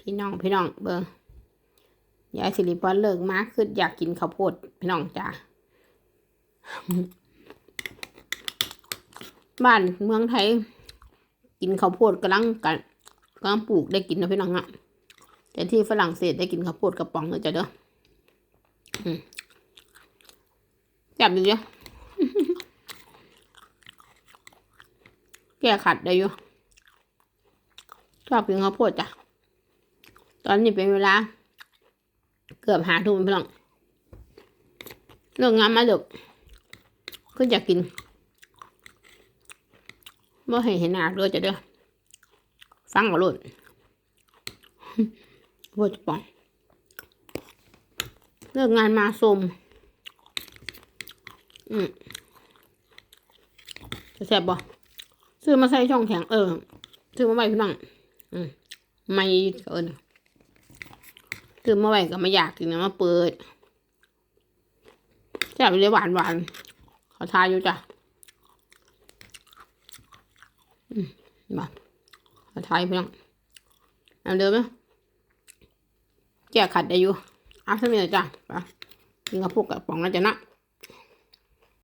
พี่น้องพี่น้องเบิ่งยายสิริพรเลิกมาคืออยากกินข้าวโพดพี่น้องจ้าบ้านเมืองไทย กินข้าวโพดกำลังกันกำลังปลูกได้กินนะพี่น้องอะแต่ที่ฝรั่งเศสได้กินข้าวโพดกระป๋องเลยจ้ะเด้อจับดูจ้ะแก้ขัดได้อยู่ชอบกินข้าวโพดจ้ะ อนนี้เป็นเวลา เกือบหาทุ่มพี่น้องเลิกงานมาดึกก็อยากกินเมื่อให้เห็นหน้าด้วยจะเด้อฟังกับรุ่นโวจะปองเลิกงานมาสมอืมจะแซ่บบ่ซื้อมาใส่ช่องแข็งเออ ซื้อมาไว้พี่น้อง อืมไม่เอิน ซื้อมาไว้ก็ไม่อยากกินนะมาเปิดแซ่บเลยหวานหวานขอทายอยู่จ้ะมาขอทายเพียงเอาเดิมไหมแก้ขัดได้อยู่เอาเสมีจ้ะไปกินกระพุกกับป๋องแล้วจ้ะนะ